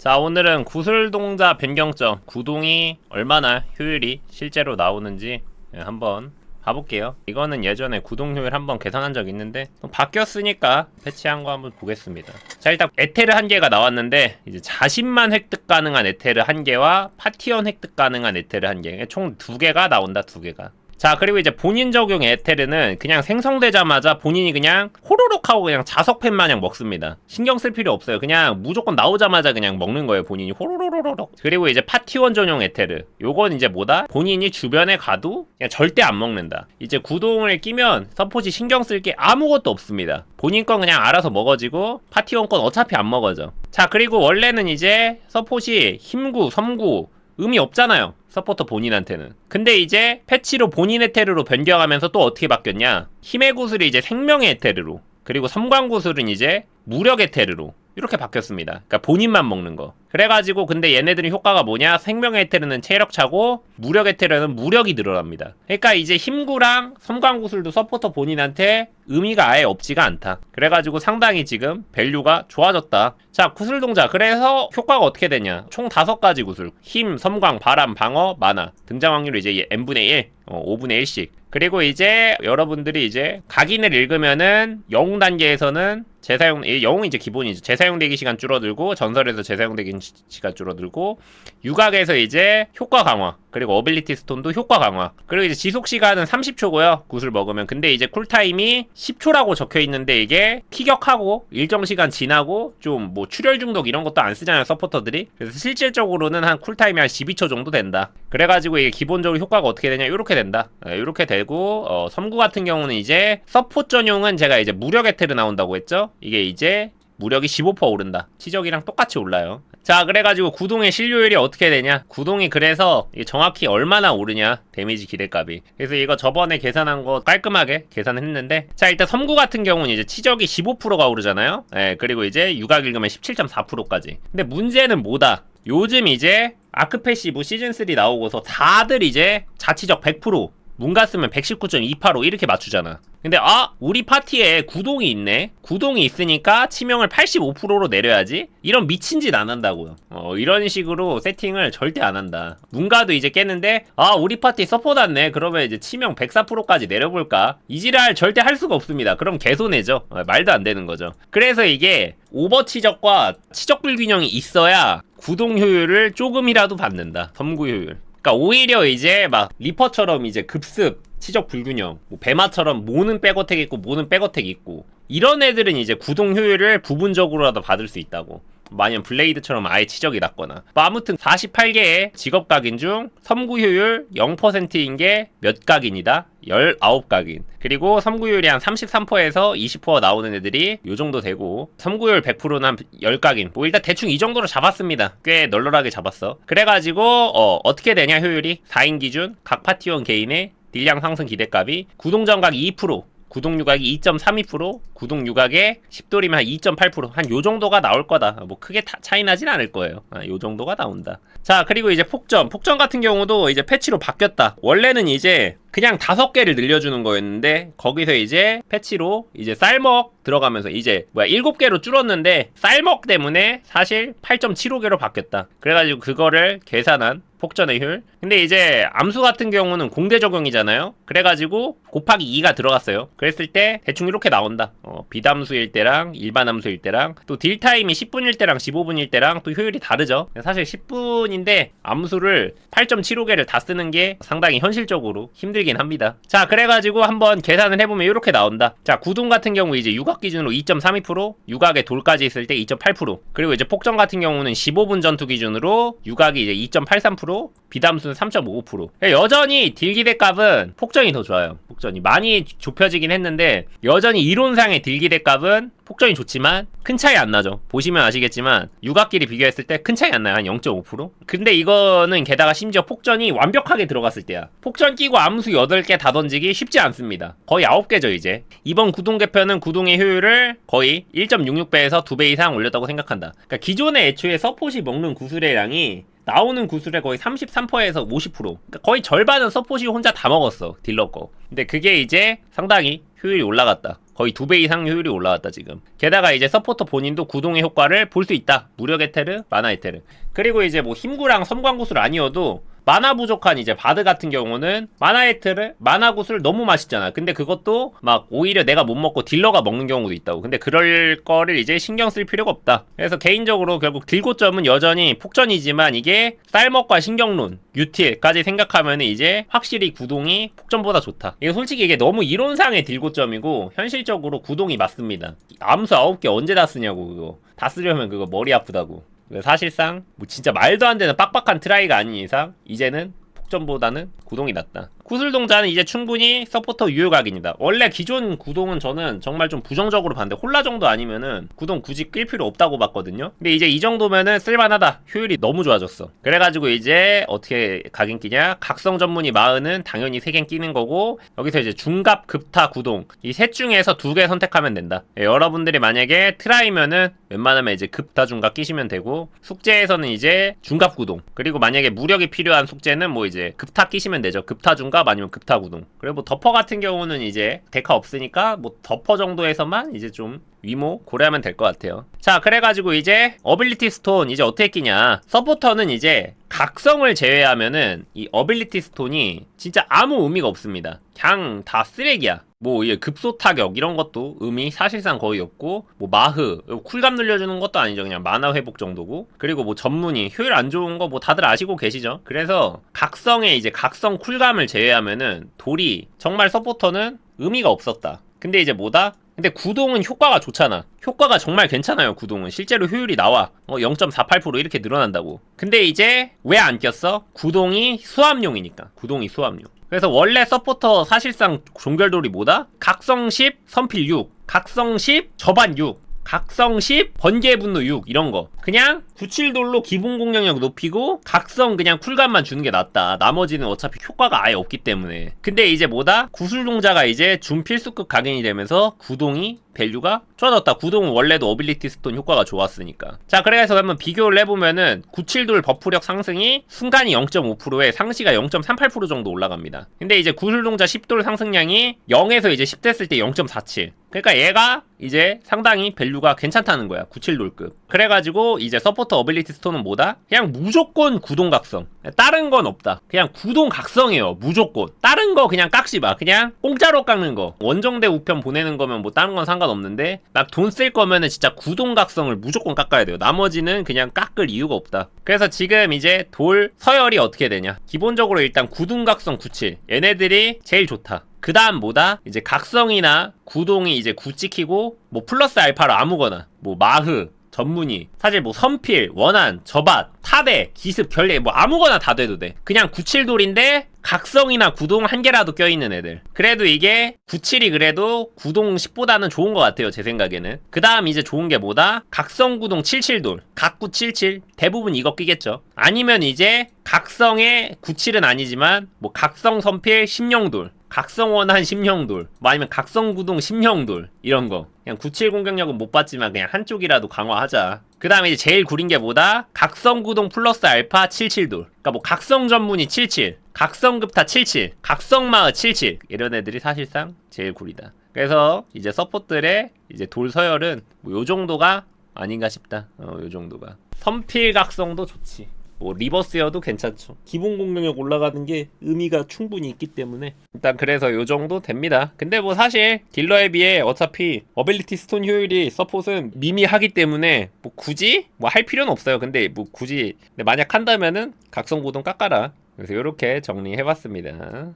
자 오늘은 구슬동자 변경점 구동이 얼마나 효율이 실제로 나오는지 예, 한번 봐볼게요. 이거는 예전에 구동 효율 한번 계산한 적 있는데 또 바뀌었으니까 패치한 거 한번 보겠습니다. 자 일단 에테르 한 개가 나왔는데 이제 자신만 획득 가능한 에테르 한 개와 파티원 획득 가능한 에테르 한 개 총 두 개가 나온다 두 개가 자 그리고 이제 본인 적용 에테르는 그냥 생성되자마자 본인이 그냥 호로록 하고 그냥 자석팬 마냥 먹습니다. 신경 쓸 필요 없어요. 그냥 무조건 나오자마자 그냥 먹는 거예요 본인이. 호로로로록. 그리고 이제 파티원 전용 에테르. 요건 이제 뭐다? 본인이 주변에 가도 그냥 절대 안 먹는다. 이제 구동을 끼면 서폿이 신경 쓸 게 아무것도 없습니다. 본인 건 그냥 알아서 먹어지고 파티원 건 어차피 안 먹어져. 자 그리고 원래는 이제 서폿이 힘구 섬구 의미 없잖아요. 서포터 본인한테는. 근데 이제 패치로 본인의 테르로 변경하면서 또 어떻게 바뀌었냐? 힘의 구슬이 이제 생명의 테르로. 그리고 섬광 구슬은 이제 무력의 테르로. 이렇게 바뀌었습니다. 그러니까 본인만 먹는 거. 그래가지고 근데 얘네들이 효과가 뭐냐? 생명의 테르는 체력 차고 무력의 테르는 무력이 늘어납니다. 그러니까 이제 힘구랑 섬광 구슬도 서포터 본인한테 의미가 아예 없지가 않다. 그래가지고 상당히 지금 밸류가 좋아졌다. 자 구슬 동자 그래서 효과가 어떻게 되냐? 총 다섯 가지 구슬. 힘, 섬광, 바람, 방어, 만화. 등장 확률이 이제 n분의 1, 어, 5분의 1씩. 그리고 이제 여러분들이 이제 각인을 읽으면은 영웅 단계에서는 재사용 영웅이 이제 기본이죠. 재사용 대기 시간 줄어들고 전설에서 재사용 대기 시간 줄어들고 유각에서 이제 효과 강화 그리고 어빌리티 스톤도 효과 강화 그리고 이제 지속 시간은 30초고요. 구슬 먹으면 근데 이제 쿨타임이 10초라고 적혀 있는데 이게 피격하고 일정 시간 지나고 좀 뭐 출혈 중독 이런 것도 안 쓰잖아요 서포터들이 그래서 실질적으로는 한 쿨타임이 한 12초 정도 된다. 그래가지고 이게 기본적으로 효과가 어떻게 되냐 이렇게 된다. 이렇게 되고 어, 섬구 같은 경우는 이제 서포 전용은 제가 이제 무력 에테르 나온다고 했죠. 이게 이제 무력이 15% 오른다. 치적이랑 똑같이 올라요. 자, 그래가지고 구동의 실효율이 어떻게 되냐? 구동이 그래서 정확히 얼마나 오르냐? 데미지 기대값이. 그래서 이거 저번에 계산한 거 깔끔하게 계산을 했는데, 자, 일단 섬구 같은 경우는 이제 치적이 15%가 오르잖아요? 예, 그리고 이제 육각 읽으면 17.4%까지. 근데 문제는 뭐다? 요즘 이제 아크패시브 시즌3 나오고서 다들 이제 자치적 100%, 문 갔으면 119.285 이렇게 맞추잖아. 근데 아 우리 파티에 구동이 있네. 구동이 있으니까 치명을 85%로 내려야지. 이런 미친 짓 안 한다고요. 어 이런 식으로 세팅을 절대 안 한다. 문가도 이제 깼는데 아 우리 파티 서포 놨네. 그러면 이제 치명 104%까지 내려볼까? 이지랄 절대 할 수가 없습니다. 그럼 개손해죠. 어, 말도 안 되는 거죠. 그래서 이게 오버 치적과 치적 불균형이 있어야 구동 효율을 조금이라도 받는다. 섬구 효율 그러니까 오히려 이제 막 리퍼처럼 이제 급습 치적 불균형 뭐 배마처럼 모는 백어택 있고 모는 백어택 있고 이런 애들은 이제 구동 효율을 부분적으로라도 받을 수 있다고 만약 블레이드처럼 아예 치적이 났거나. 뭐 아무튼 48개의 직업 각인 중 섬구 효율 0%인 게 몇 각인이다? 19각인. 그리고 섬구율이 한 33%에서 20% 나오는 애들이 요 정도 되고 섬구율 100%는 한 10각인. 뭐 일단 대충 이 정도로 잡았습니다. 꽤 널널하게 잡았어. 그래가지고 어, 어떻게 되냐 효율이? 4인 기준 각 파티원 개인의 딜량 상승 기대값이 구동전각 2%, 구동 유각이 2.32%, 구동 유각의 10돌이면 한 2.8%, 한 요 정도가 나올 거다. 뭐 크게 타, 차이 나진 않을 거예요. 아, 요 정도가 나온다. 자, 그리고 이제 폭전. 폭전 같은 경우도 이제 패치로 바뀌었다. 원래는 이제 그냥 다섯 개를 늘려주는 거였는데 거기서 이제 패치로 이제 쌀먹 들어가면서 이제 뭐야 일곱 개로 줄었는데 쌀먹 때문에 사실 8.75개로 바뀌었다. 그래가지고 그거를 계산한 폭전의 효율. 근데 이제 암수 같은 경우는 공대 적용이잖아요. 그래가지고 곱하기 2가 들어갔어요. 그랬을 때 대충 이렇게 나온다. 어, 비담수일 때랑 일반 함수일 때랑 또 딜 타임이 10분일 때랑 15분일 때랑 또 효율이 다르죠. 사실 10분인데 암수를 8.75개를 다 쓰는 게 상당히 현실적으로 힘들긴 합니다. 자, 그래가지고 한번 계산을 해보면 이렇게 나온다. 자, 구동 같은 경우 이제 육각 기준으로 2.32%, 육각에 돌까지 있을 때 2.8%, 그리고 이제 폭정 같은 경우는 15분 전투 기준으로 육각이 이제 2.83%, 3.5%, 비담수는 3.55%. 여전히 딜기대 값은 폭전이 더 좋아요. 폭전이 많이 좁혀지긴 했는데 여전히 이론상의 딜기대 값은 폭전이 좋지만 큰 차이 안 나죠. 보시면 아시겠지만 육각끼리 비교했을 때 큰 차이 안 나요. 한 0.5%. 근데 이거는 게다가 심지어 폭전이 완벽하게 들어갔을 때야. 폭전 끼고 암수 8개 다 던지기 쉽지 않습니다. 거의 9개죠 이제. 이번 구동 개편은 구동의 효율을 거의 1.66배에서 2배 이상 올렸다고 생각한다. 그러니까 기존에 애초에 서폿이 먹는 구슬의 양이 나오는 구슬의 거의 33%에서 50% 그러니까 거의 절반은 서폿이 혼자 다 먹었어 딜러 거 근데 그게 이제 상당히 효율이 올라갔다 거의 두 배 이상 효율이 올라왔다 지금. 게다가 이제 서포터 본인도 구동의 효과를 볼 수 있다. 무력 에테르, 마나 에테르. 그리고 이제 뭐 힘구랑 섬광구슬 아니어도 마나 부족한 이제 바드 같은 경우는 마나 에트를 마나 구슬 너무 맛있잖아. 근데 그것도 막 오히려 내가 못 먹고 딜러가 먹는 경우도 있다고. 근데 그럴 거를 이제 신경 쓸 필요가 없다. 그래서 개인적으로 결국 딜고점은 여전히 폭전이지만 이게 쌀먹과 신경론, 유틸까지 생각하면 이제 확실히 구동이 폭전보다 좋다. 이게 솔직히 이게 너무 이론상의 딜고점이고 현실적으로 구동이 맞습니다. 암수 9개 언제 다 쓰냐고 그거. 다 쓰려면 그거 머리 아프다고. 사실상 뭐 진짜 말도 안 되는 빡빡한 트라이가 아닌 이상 이제는 폭전보다는 구동이 낫다. 구슬 동자는 이제 충분히 서포터 유효각입니다. 원래 기존 구동은 저는 정말 좀 부정적으로 봤는데 홀라 정도 아니면은 구동 굳이 끌 필요 없다고 봤거든요. 근데 이제 이 정도면은 쓸만하다. 효율이 너무 좋아졌어. 그래가지고 이제 어떻게 각인 끼냐? 각성 전문이 마흔은 당연히 세개 끼는 거고 여기서 이제 중갑 급타 구동 이 셋 중에서 두 개 선택하면 된다. 예, 여러분들이 만약에 트라이면은 웬만하면 이제 급타 중갑 끼시면 되고 숙제에서는 이제 중갑 구동 그리고 만약에 무력이 필요한 숙제는 뭐 이제 급타 끼시면 되죠. 급타 중갑 아니면 급타 구동. 그리고 뭐 덮어 같은 경우는 이제 데카 없으니까 뭐 덮어 정도에서만 이제 좀 위모 고려하면 될 것 같아요. 자, 그래가지고 이제 어빌리티 스톤 이제 어떻게 끼냐? 서포터는 이제 각성을 제외하면은 이 어빌리티 스톤이 진짜 아무 의미가 없습니다. 그냥 다 쓰레기야. 뭐 이게 급소 타격 이런 것도 의미 사실상 거의 없고 뭐 마흐 쿨감 늘려주는 것도 아니죠 그냥 만화 회복 정도고 그리고 뭐 전문이 효율 안 좋은 거 뭐 다들 아시고 계시죠 그래서 각성에 이제 각성 쿨감을 제외하면은 돌이 정말 서포터는 의미가 없었다 근데 이제 뭐다 근데 구동은 효과가 좋잖아. 효과가 정말 괜찮아요, 구동은. 실제로 효율이 나와. 어, 0.48% 이렇게 늘어난다고. 근데 이제 왜 안 꼈어? 구동이 수압용이니까. 구동이 수압용. 그래서 원래 서포터 사실상 종결돌이 뭐다? 각성 10, 선필 6. 각성 10, 저반 6. 각성 10, 번개 분노 6 이런 거. 그냥 97돌로 기본 공격력 높이고 각성 그냥 쿨감만 주는 게 낫다. 나머지는 어차피 효과가 아예 없기 때문에. 근데 이제 뭐다? 구슬 동자가 이제 준필수급 각인이 되면서 구동이 밸류가 좋아졌다. 구동은 원래도 어빌리티 스톤 효과가 좋았으니까. 자 그래서 한번 비교를 해보면은 97돌 버프력 상승이 순간이 0.5%에 상시가 0.38% 정도 올라갑니다. 근데 이제 구슬 동자 10돌 상승량이 0에서 이제 10 됐을 때 0.47 그러니까 얘가 이제 상당히 밸류가 괜찮다는 거야 97돌급. 그래가지고 이제 서포터 어빌리티 스톤은 뭐다? 그냥 무조건 구동 각성. 다른 건 없다. 그냥 구동 각성이에요 무조건. 다른 거 그냥 깎지 마. 그냥 공짜로 깎는 거. 원정대 우편 보내는 거면 뭐 다른 건 상관없는데 막 돈 쓸 거면은 진짜 구동 각성을 무조건 깎아야 돼요. 나머지는 그냥 깎을 이유가 없다. 그래서 지금 이제 돌 서열이 어떻게 되냐? 기본적으로 일단 구동 각성 97 얘네들이 제일 좋다 그 다음 뭐다? 이제 각성이나 구동이 이제 구 찍히고 뭐 플러스 알파로 아무거나 뭐 마흐 전문이 사실 뭐 선필, 원한, 저밭, 타대, 기습, 결례 뭐 아무거나 다 돼도 돼. 그냥 97돌인데 각성이나 구동 한 개라도 껴있는 애들. 그래도 이게 97이 그래도 구동 10보다는 좋은 것 같아요 제 생각에는. 그 다음 이제 좋은 게 뭐다? 각성 구동 77돌, 각구 77 대부분 이거 끼겠죠. 아니면 이제 각성의 97은 아니지만 뭐 각성 선필 10영돌. 각성원한 심형돌 뭐 아니면 각성구동 심형돌 이런 거. 그냥 97 공격력은 못 받지만 그냥 한쪽이라도 강화하자. 그 다음에 이제 제일 구린 게 뭐다? 각성구동 플러스 알파 77돌. 그러니까 뭐 각성 전문이 77 각성급타 77 각성마을 77 이런 애들이 사실상 제일 구리다. 그래서 이제 서폿들의 이제 돌 서열은 뭐 요 정도가 아닌가 싶다. 어, 요 정도가. 선필 각성도 좋지 뭐 리버스여도 괜찮죠. 기본 공격력 올라가는 게 의미가 충분히 있기 때문에 일단 그래서 요 정도 됩니다. 근데 뭐 사실 딜러에 비해 어차피 어빌리티 스톤 효율이 서폿은 미미하기 때문에 뭐 굳이 뭐 할 필요는 없어요. 근데 뭐 굳이 근데 만약 한다면은 각성 고동 깎아라. 그래서 이렇게 정리해봤습니다.